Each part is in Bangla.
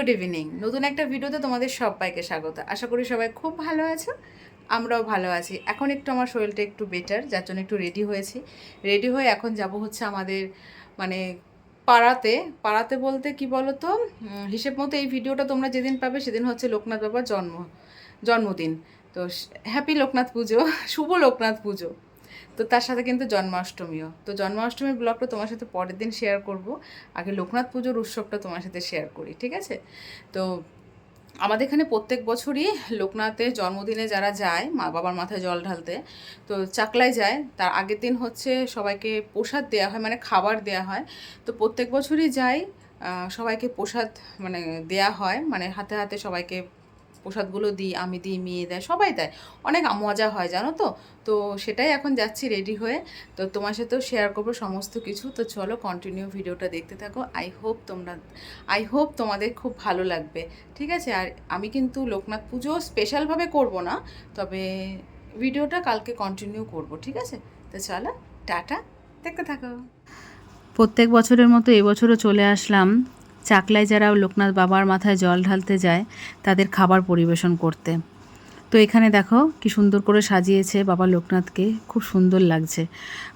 Good evening. নতুন একটা ভিডিওতে তোমাদের সবাইকে স্বাগত। আশা করি সবাই খুব ভালো আছো, আমরাও ভালো আছি। এখন একটু আমার শরীরটা একটু বেটার যার জন্য একটু রেডি হয়েছি। রেডি হয়ে এখন যাব হচ্ছে আমাদের মানে পাড়াতে। পাড়াতে বলতে কি বলো তো হিসেব মতো এই ভিডিওটা তোমরা যেদিন পাবে সেদিন হচ্ছে লোকনাথ বাবার জন্ম, জন্মদিন। তো হ্যাপি লোকনাথ পুজো, শুভ লোকনাথ পুজো। তো তার সাথে কিন্তু জন্মাষ্টমীও। তো জন্মাষ্টমীর ব্লগটা তোমার সাথে পরের দিন শেয়ার করব। আগে লোকনাথ পুজোর উৎসবটা তোমার সাথে শেয়ার করি, ঠিক আছে? তো আমাদের এখানে প্রত্যেক বছরই লোকনাথের জন্মদিনে যারা যায়, মা বাবার মাথায় জল ঢালতে, তো চাকলায় যায়। তার আগের দিন হচ্ছে সবাইকে প্রসাদ দেওয়া হয় মানে খাবার দেওয়া হয়। তো প্রত্যেক বছরই যাই সবাইকে প্রসাদ মানে দেয়া হয় মানে হাতে হাতে সবাইকে প্রসাদগুলো দিই, আমি দিই, মেয়ে দেয়, সবাই দেয়। অনেক মজা হয়, জানো তো? তো সেটাই এখন যাচ্ছি রেডি হয়ে। তো তোমার সাথেও শেয়ার করব সমস্ত কিছু। তো চলো কন্টিনিউ ভিডিওটা দেখতে থাকো। আই হোপ তোমরা আই হোপ তোমাদের খুব ভালো লাগবে। ঠিক আছে? আর আমি কিন্তু লোকনাথ পুজো স্পেশালভাবে করব না, তবে ভিডিওটা কালকে কন্টিনিউ করব, ঠিক আছে? তো চলো, টাটা। দেখতে থাকো। প্রত্যেক বছরের মতো এবছরও চলে আসলাম। চাকলায় যারা লোকনাথ বাবার মাথায় জল ঢালতে যায়, তাদের খাবার পরিবেশন করতে। তো এখানে দেখো কি সুন্দর করে সাজিয়েছে বাবা লোকনাথকে, খুব সুন্দর লাগছে।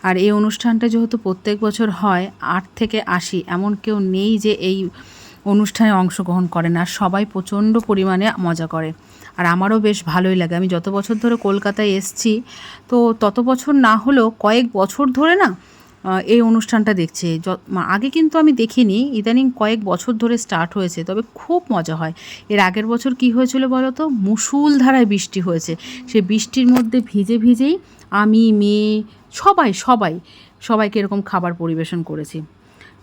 আর এই অনুষ্ঠানটা যেহেতু প্রত্যেক বছর হয়, আট থেকে আশি, এমন কেউ নেই যে এই অনুষ্ঠানে অংশগ্রহণ করে না। সবাই প্রচণ্ড পরিমাণে মজা করে। আর আমারও বেশ ভালোই লাগে। আমি যত বছর ধরে কলকাতায় এসছি, তো তত বছর না হলেও কয়েক বছর ধরে না এই অনুষ্ঠানটা দেখছে। আগে কিন্তু আমি দেখিনি, ইদানিং কয়েক বছর ধরে স্টার্ট হয়েছে, তবে খুব মজা হয়। এর আগের বছর কি হয়েছিল বলো তো মুসুলধারায় বৃষ্টি হয়েছে। সে বৃষ্টির মধ্যে ভিজে ভিজেই আমি, মেয়ে, সবাই সবাই, সবাইকে এরকম খাবার পরিবেশন করেছি।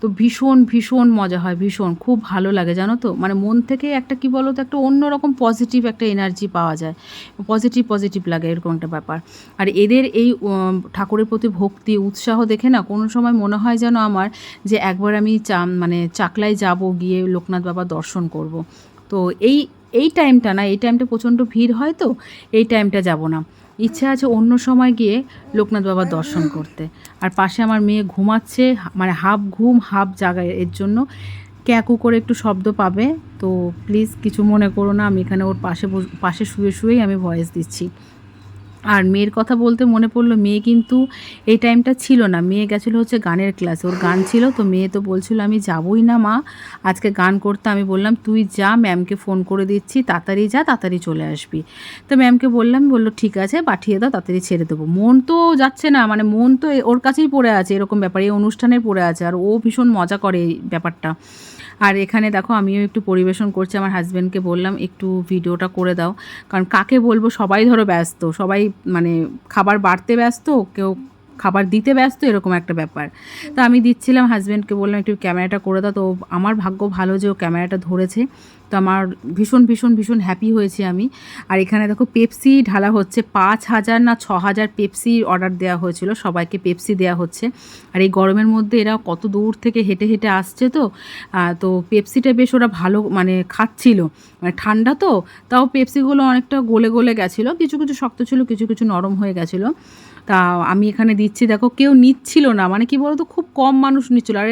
তো ভীষণ ভীষণ মজা হয়, ভীষণ। খুব ভালো লাগে, জানো তো? মানে মন থেকে একটা, কি বলো তো একটা অন্যরকম পজিটিভ একটা এনার্জি পাওয়া যায়। পজিটিভ পজিটিভ লাগে, এরকম একটা ব্যাপার। আর এদের এই ঠাকুরের প্রতি ভক্তি, উৎসাহ দেখে না, কোনো সময় মনে হয় যেন আমার যে একবার আমি চা মানে চাকলায় যাব, গিয়ে লোকনাথ বাবা দর্শন করব। তো এই এই টাইমটা না, এই টাইমটা প্রচণ্ড ভিড় হয় তো, এই টাইমটা যাব না। ইচ্ছা আছে অন্য সময় গিয়ে লোকনাথ বাবার দর্শন করতে। আর পাশে আমার মেয়ে ঘুমাচ্ছে মানে হাফ ঘুম, হাফ জাগায়। এর জন্য ক্যাকু করে একটু শব্দ পাবে। তো প্লিজ কিছু মনে করো না, আমি এখানে ওর পাশে পাশে শুয়ে শুয়েই আমি ভয়েস দিচ্ছি। আর মেয়ের কথা বলতে মনে পড়ল, মেয়ে কিন্তু এই টাইমটা ছিল না। মেয়ে গেছিল হচ্ছে গানের ক্লাসে ওর গান ছিল, তো মেয়ে তো বলছিল, আমি যাবই না মা। আজকে গান করতে। আমি বললাম, তুই যা ম্যামকে ফোন করে দিচ্ছি। তাড়াতাড়ি যা, তাড়াতাড়ি চলে আসবি। তো ম্যামকে বললাম, বলল, ঠিক আছে, পাঠিয়ে দাও, তাড়াতাড়ি ছেড়ে দেবো। মন তো যাচ্ছে না মানে মন তো ওর কাছেই পড়ে আছে এরকম ব্যাপার। এই অনুষ্ঠানে পড়ে আছে, আর ও ভীষণ মজা করে এই ব্যাপারটা। আর এখানে দেখো আমিও একটু পরিবেশন করছি, আমার হাজব্যান্ডকে বললাম, একটু ভিডিওটা করে দাও। কারণ কাকে বলব? সবাই ধরো ব্যস্ত, সবাই মানে খাবার বাড়তে ব্যস্ত, কেউ খাবার দিতে ব্যস্ত এরকম একটা ব্যাপার। তো আমি দিচ্ছিলাম হাজব্যান্ডকে বললাম, একটু ক্যামেরাটা করে দাও। তো আমার ভাগ্য ভালো যে ও ক্যামেরাটা ধরেছে। তো আমার ভীষণ ভীষণ ভীষণ হ্যাপি হয়েছি আমি। আর এখানে দেখো পেপসি ঢালা হচ্ছে পাঁচ হাজার না ছ হাজার পেপসি অর্ডার দেওয়া হয়েছিল। সবাইকে পেপসি দেওয়া হচ্ছে। আর এই গরমের মধ্যে এরা কত দূর থেকে হেঁটে হেঁটে আসছে তো? তো পেপসিটা বেশ ওরা ভালো মানে খাচ্ছিল। মানে ঠান্ডা তো, তাও পেপসিগুলো অনেকটা গলে গলে গেছিল। কিছু কিছু শক্ত ছিল, কিছু কিছু নরম হয়ে গেছিল। তা আমি এখানে দিচ্ছি, দেখো কেউ নিচ্ছিল না মানে কি বলতো, খুব কম মানুষ নিচ্ছিল। আর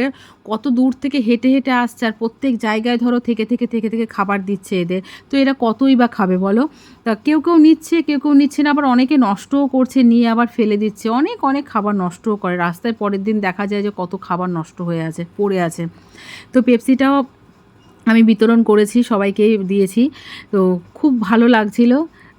কত দূর থেকে হেঁটে হেঁটে আসছে, আর প্রত্যেক জায়গায় ধরো থেকে থেকে থেকে থেকে খাবার দিচ্ছে এদের। তো এরা কতই বা খাবে বলো? তা কেউ কেউ নিচ্ছে, কেউ কেউ নিচ্ছে না, আবার অনেকে নষ্টও করছে, নিয়ে আবার ফেলে দিচ্ছে। অনেক অনেক খাবার নষ্টও করে। রাস্তায় পরের দিন দেখা যায় যে কত খাবার নষ্ট হয়ে আছে, পড়ে আছে। তো পেপসিটাও আমি বিতরণ করেছি, সবাইকে দিয়েছি। তো খুব ভালো লাগছিল।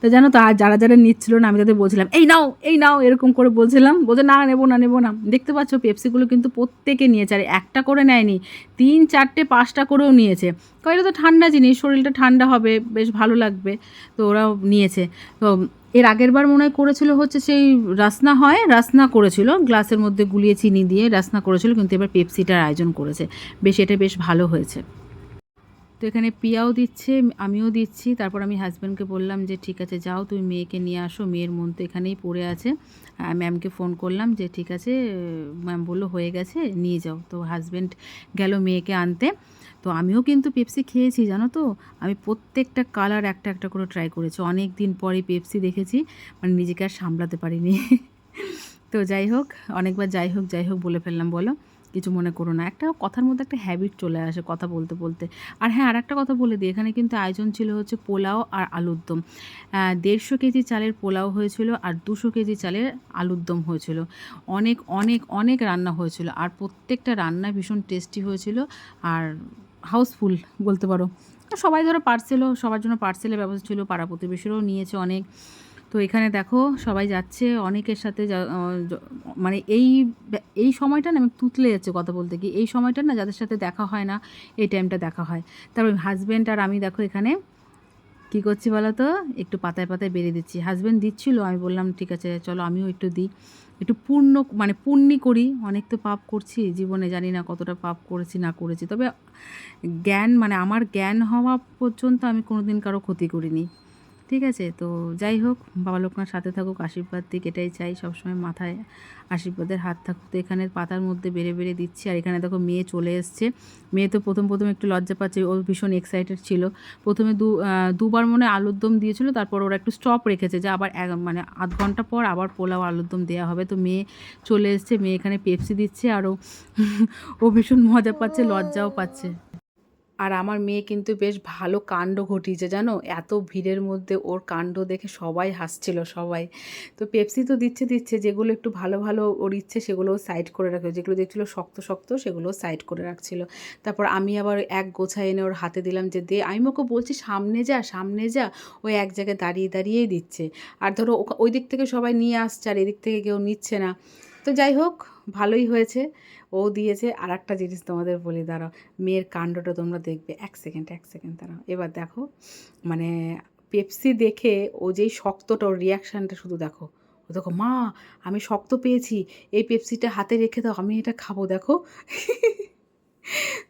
তো জানো তো, আর যারা যারা নিচ্ছিল না, আমি তাদের বলছিলাম, এই নাও এই নাও, এরকম করে বলছিলাম। বলছে, না, নেব না নেব না। দেখতে পাচ্ছ, পেপসিগুলো কিন্তু প্রত্যেকে নিয়েছে, আর একটা করে নেয়নি। তিন, চারটে, পাঁচটা করেও নিয়েছে। এটা তো ঠান্ডা জিনিস, শরীরটা ঠান্ডা হবে, বেশ ভালো লাগবে, তো ওরাও নিয়েছে। তো এর আগের বার মনে হয় করেছিল হচ্ছে সেই রাসনা হয়, রাসনা করেছিল, গ্লাসের মধ্যে গুলিয়ে চিনি দিয়ে রাসনা করেছিল, কিন্তু এবার পেপসিটার আয়োজন করেছে। বেশ, এটা বেশ ভালো হয়েছে। তো এখানে পিয়াও দিচ্ছে, আমিও দিচ্ছি। তারপর আমি হাজব্যান্ডকে বললাম যে, ঠিক আছে, যাও, তুমি মেয়েকে নিয়ে আসো, মেয়ের মন তো এখানেই পড়ে আছে। ম্যামকে ফোন করলাম যে, ঠিক আছে ম্যাম বলল হয়ে গেছে, নিয়ে যাও। তো হাজব্যান্ড গেল মেয়েকে আনতে। তো আমিও কিন্তু পেপসি খেয়েছি, জানো তো? আমি প্রত্যেকটা কালার একটা একটা করে ট্রাই করেছি। অনেক দিন পরে পেপসি দেখেছি মানে নিজেকে আর সামলাতে পারিনি। তো যাই হোক, অনেকবার যাই হোক যাই হোক বলে ফেললাম, বলো। কিছু মনে করো না। একটা কথার মধ্যে একটা হ্যাবিট চলে আসে কথা বলতে বলতে। আর হ্যাঁ আর একটা কথা বলে দিই, এখানে কিন্তু আয়োজন ছিল হচ্ছে পোলাও আর আলুর দম। দেড়শো কেজি চালের পোলাও হয়েছিল আর দুশো কেজি চালের আলুর দম হয়েছিল। অনেক অনেক অনেক রান্না হয়েছিল আর প্রত্যেকটা রান্না ভীষণ টেস্টি হয়েছিল আর হাউসফুল বলতে পারো। সবাই ধরো পার্সেলও সবার জন্য পার্সেলের ব্যবস্থা ছিল, পাড়া প্রতিবেশীরাও নিয়েছে অনেক। তো এখানে দেখো সবাই যাচ্ছে, অনেকের সাথে মানে এই এই সময়টা না আমি তুতলে যাচ্ছে কথা বলতে কি এই সময়টা না যাদের সাথে দেখা হয় না, এই টাইমটা দেখা হয়। তারপর হাজব্যান্ড আর আমি দেখো এখানে কী করছি বলো তো একটু পাতায় পাতায় বেরিয়ে দিচ্ছি। হাজব্যান্ড দিচ্ছিল, আমি বললাম, ঠিক আছে, চলো আমিও একটু দিই। একটু পূর্ণ মানে পূর্ণি করি। অনেক তো পাপ করছি, জীবনে জানি না কতটা পাপ করেছি, না করেছি। তবে জ্ঞান মানে আমার জ্ঞান হওয়া পর্যন্ত আমি কোনোদিন কারও ক্ষতি করিনি। ঠিক আছে? তো যাই হোক, বাবা লোকনাথ সাথে থাকুক, আশীর্বাদ দিক এটাই চাই। সবসময় মাথায় আশীর্বাদের হাত থাকুক। তো এখানে পাতার মধ্যে বেড়ে বেড়ে দিচ্ছি। আর এখানে দেখো মেয়ে চলে এসছে। মেয়ে তো প্রথম প্রথম একটু লজ্জা পাচ্ছে। ও ভীষণ এক্সাইটেড ছিল। প্রথমে দু দুবার মনে আলুর দম দিয়েছিল। তারপর ওরা একটু স্টপ রেখেছে যে আবার এক মানে আধ ঘণ্টা পর আবার পোলাও আলুর দম দেওয়া হবে। তো মেয়ে চলে এসছে। মেয়ে এখানে পেপসি দিচ্ছে। আর ও ভীষণ মজা পাচ্ছে, লজ্জাও পাচ্ছে। আর আমার মেয়ে কিন্তু বেশ ভালো কাণ্ড ঘটিয়েছে, জানো? এত ভিড়ের মধ্যে ওর কাণ্ড দেখে সবাই হাসছিল, সবাই। তো পেপসি তো দিচ্ছে দিচ্ছে, যেগুলো একটু ভালো ভালো ওর ইচ্ছে সেগুলো সাইড করে রাখে যেগুলো দেখছিল শক্ত শক্ত সেগুলো সাইড করে রাখছিল। তারপর আমি আবার এক গোছা এনে ওর হাতে দিলাম যে, দে, আমি ওকে বলছি সামনে যা সামনে যা। ওই এক জায়গায় দাঁড়িয়ে, দাঁড়িয়েই দিচ্ছে। আর ধরো ওই দিক থেকে সবাই নিয়ে আসছে, আর এদিক থেকে কেউ নিচ্ছে না। তো যাই হোক, ভালোই হয়েছে। ও দিয়েছে আর একটা জিনিস তোমাদের বলে, দাঁড়াও। মেয়ের কাণ্ডটা তোমরা দেখবে। এক সেকেন্ড এক সেকেন্ড দাঁড়াও। এবার দেখো মানে পেপসি দেখে ও যেই শক্তটা, ওর রিয়াকশানটা শুধু দেখো। ও দেখো, মা, আমি শক্ত পেয়েছি। এই পেপসিটা হাতে রেখে দাও, আমি এটা খাব। দেখো।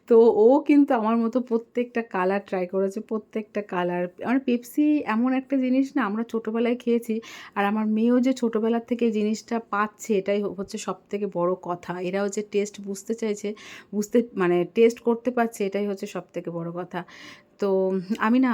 তো ও কিন্তু আমার মতো প্রত্যেকটা কালার ট্রাই করেছে, প্রত্যেকটা কালার মানে পেপসি এমন একটা জিনিস না, আমরা ছোটোবেলায় খেয়েছি, আর আমার মেয়েও যে ছোটোবেলার থেকে এই জিনিসটা পাচ্ছে, এটাই হচ্ছে সব থেকে বড় কথা। এরাও যে টেস্ট বুঝতে চাইছে, বুঝতে মানে টেস্ট করতে পারছে, এটাই হচ্ছে সব থেকে বড় কথা। তো আমি না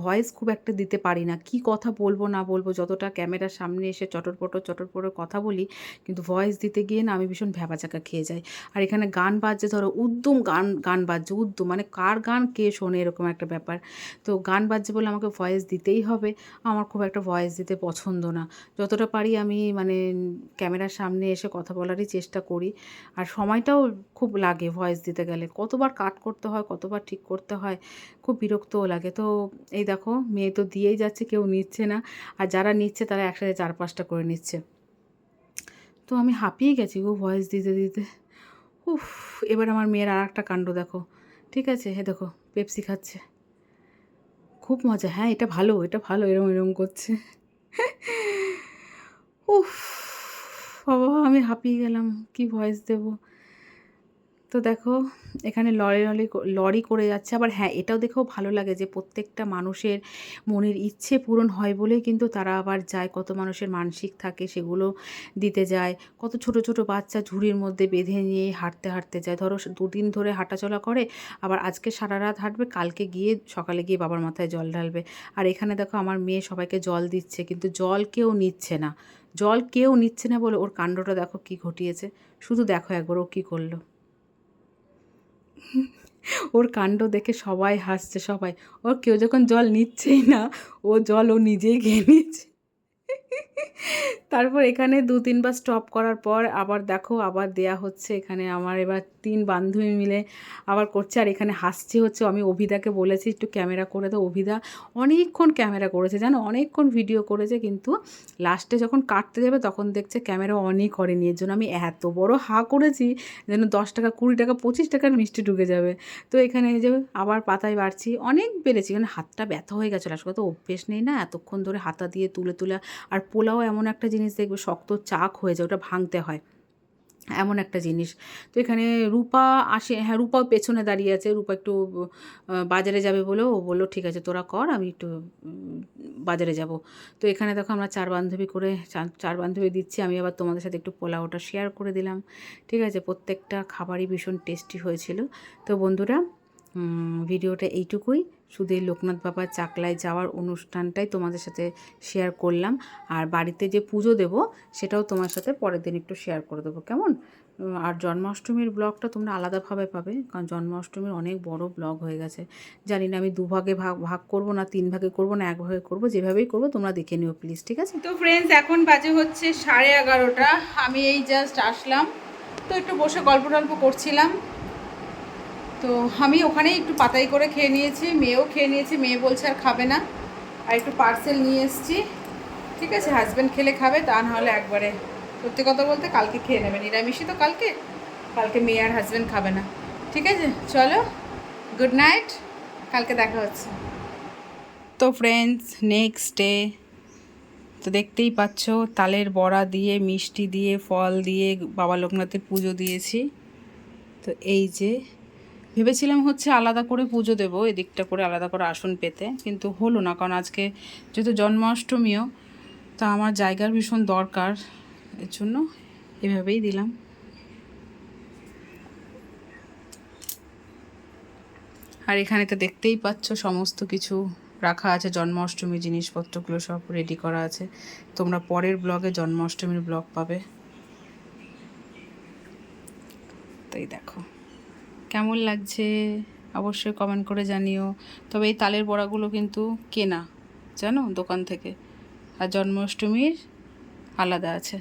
ভয়েস খুব একটা দিতে পারি না। কি কথা বলব, না বলব, যতটা ক্যামেরার সামনে এসে চটরপটর চটরপটর কথা বলি, কিন্তু ভয়েস দিতে গিয়ে না আমি ভীষণ ভ্যাবাচাকা খেয়ে যাই। আর এখানে গান বাজছে, ধরো উদ্যম গান গান বাজছে, উদ্যম মানে কার গান কে শোনে এরকম একটা ব্যাপার। তো গান বাজছে বলে আমাকে ভয়েস দিতেই হবে, আমার খুব একটা ভয়েস দিতে পছন্দ না। যতটা পারি আমি মানে ক্যামেরার সামনে এসে কথা বলারই চেষ্টা করি। আর সময়টাও খুব লাগে ভয়েস দিতে গেলে। কতবার কাট করতে হয়, কতবার ঠিক করতে হয় খুব বিরক্তও লাগে। তো এই দেখো, মেয়ে তো দিয়েই যাচ্ছে, কেউ নিচ্ছে না। আর যারা নিচ্ছে, তারা একসাথে চার পাঁচটা করে নিচ্ছে। তো আমি হাঁপিয়ে গেছি গো ভয়েস দিতে দিতে। উফ, এবার আমার মেয়ের আর একটা কাণ্ড দেখো। ঠিক আছে? হে দেখো পেপসি খাচ্ছে। খুব মজা। হ্যাঁ এটা ভালো এটা ভালো, এরম এরম করছে। উফ, বাবা, আমি হাঁপিয়ে গেলাম। কি ভয়েস দেব? তো দেখো, এখানে লরি লরি লরি করে যাচ্ছে। আবার হ্যাঁ এটাও দেখেও ভালো লাগে যে প্রত্যেকটা মানুষের মনের ইচ্ছে পূরণ হয় বলেই কিন্তু তারা আবার যায়। কত মানুষের মানসিক থাকে সেগুলো দিতে যায়। কত ছোট ছোট বাচ্চা ঝুড়ির মধ্যে বেঁধে নিয়ে হাঁটতে হাঁটতে যায়। ধরো দুদিন ধরে হাঁটাচলা করে, আবার আজকে সারা রাত হাঁটবে, কালকে গিয়ে, সকালে গিয়ে বাবার মাথায় জল ঢালবে। আর এখানে দেখো, আমার মেয়ে সবাইকে জল দিচ্ছে, কিন্তু জল কেউ নিচ্ছে না। জল কেউ নিচ্ছে না বলে ওর কাণ্ডটা দেখো কি ঘটিয়েছে। শুধু দেখো একবার ও কী করল। ওর কাণ্ড দেখে সবাই হাসছে, সবাই। ওর কেউ যখন জল নিচ্ছেই না, ও জল ও নিজেই খেয়ে নিচ্ছে। তারপর এখানে দু তিনবার স্টপ করার পর আবার দেখো আবার দেয়া হচ্ছে এখানে আমার এবার তিন বান্ধবী মিলে আবার করছে। আর এখানে হাসছে হচ্ছে। আমি অভিদাকে বলেছি, একটু ক্যামেরা করে দাও অভিদা। অনেকক্ষণ ক্যামেরা করেছে। জানো, অনেকক্ষণ ভিডিও করেছে কিন্তু লাস্টে যখন কাটতে যাবে তখন দেখছে ক্যামেরা অনই করেনি। এর জন্য আমি এত বড় হা করেছি যেন দশ টাকা, কুড়ি টাকা, পঁচিশ টাকার মিষ্টি ঢুকে যাবে। তো এখানে যে আবার পাতায় বাড়ছি। অনেক বেড়েছি। কারণ হাতটা ব্যথা হয়ে গেছিল আসলে তো অভ্যেস নেই না? এতক্ষণ ধরে হাতা দিয়ে তুলে তুলে আর পোলাও এমন একটা জিনিস দেখবে শক্ত চাক হয়ে যায়, ওটা ভাঙতে হয়। এমন একটা জিনিস। তো এখানে রূপা আসে হ্যাঁ রূপাও পেছনে দাঁড়িয়ে আছে, রূপা একটু বাজারে যাবে বলে ও বলল, ঠিক আছে, তোরা কর, আমি একটু বাজারে যাব। তো এখানে দেখো আমরা চার বান্ধবী করে, চার- বান্ধবী দিচ্ছি, আমি আবার তোমাদের সাথে একটু পোলাওটা শেয়ার করে দিলাম। ঠিক আছে, প্রত্যেকটা খাবারই ভীষণ টেস্টি হয়েছিল। তো বন্ধুরা ভিডিওটা এইটুকুই। শুধু এই লোকনাথ বাবার চাকলায় যাওয়ার অনুষ্ঠানটাই তোমাদের সাথে শেয়ার করলাম। আর বাড়িতে যে পুজো দেব, সেটাও তোমার সাথে পরের দিন একটু শেয়ার করে দেবো, কেমন? আর জন্মাষ্টমীর ব্লগটা তোমরা আলাদাভাবে পাবে, কারণ জন্মাষ্টমীর অনেক বড় ব্লগ হয়ে গেছে। জানি না আমি দুভাগে ভাগ ভাগ করব না তিন ভাগে করব না এক ভাগে করব, যেভাবেই করব তোমরা দেখে নিও প্লিজ ঠিক আছে? তো ফ্রেন্ডস এখন বাজে হচ্ছে সাড়ে এগারোটা। আমি এই জাস্ট আসলাম। তো একটু বসে গল্প টল্প করছিলাম। তো আমি ওখানেই একটু পাতাই করে খেয়ে নিয়েছি, মেয়েও খেয়ে নিয়েছি, মেয়ে বলছে আর খাবে না। আর একটু পার্সেল নিয়ে এসেছি। ঠিক আছে হাজব্যান্ড খেলে খাবে, তা নাহলে একবারে সত্যি কথা বলতে কালকে খেয়ে নেবে। নিরামিষই তো কালকে কালকে মেয়ে আর হাজব্যান্ড খাবে না। ঠিক আছে, চলো গুড নাইট কালকে দেখা হচ্ছে। তো ফ্রেন্ডস নেক্সট ডে তো দেখতেই পাচ্ছ, তালের বড়া দিয়ে, মিষ্টি দিয়ে, ফল দিয়ে, বাবা লোকনাথের পুজো দিয়েছি। তো এই যে ভেবেছিলাম হচ্ছে আলাদা করে পুজো দেবো, এদিকটা করে আলাদা করে আসন পেতে, কিন্তু হলো না, কারণ আজকে যেহেতু জন্মাষ্টমীও, তা আমার জায়গার ভীষণ দরকার, এর জন্য এভাবেই দিলাম। আর এখানে তো দেখতেই পাচ্ছ, সমস্ত কিছু রাখা আছে জন্মাষ্টমীর জিনিসপত্রগুলো সব রেডি করা আছে। তোমরা পরের ব্লগে জন্মাষ্টমীর ব্লগ পাবে। তাই দেখো। কেমন লাগছে অবশ্যই কমেন্ট করে জানিও। তবে এই তালের বড়াগুলো কিন্তু কেনা, জানো, দোকান থেকে। আর জন্মাষ্টমীর আলাদা আছে।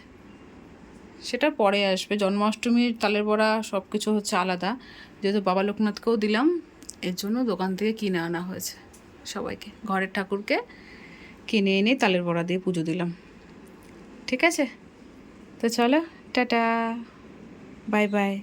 সেটা পরে আসবে। জন্মাষ্টমীর তালের বড়া সব কিছু হচ্ছে আলাদা। যেহেতু বাবা লোকনাথকেও দিলাম, এর জন্য দোকান থেকে কিনে আনা হয়েছে সবাইকে। ঘরের ঠাকুরকে কিনে এনে তালের বড়া দিয়ে পুজো দিলাম। ঠিক আছে? তো চলো, টাটা। Bye bye.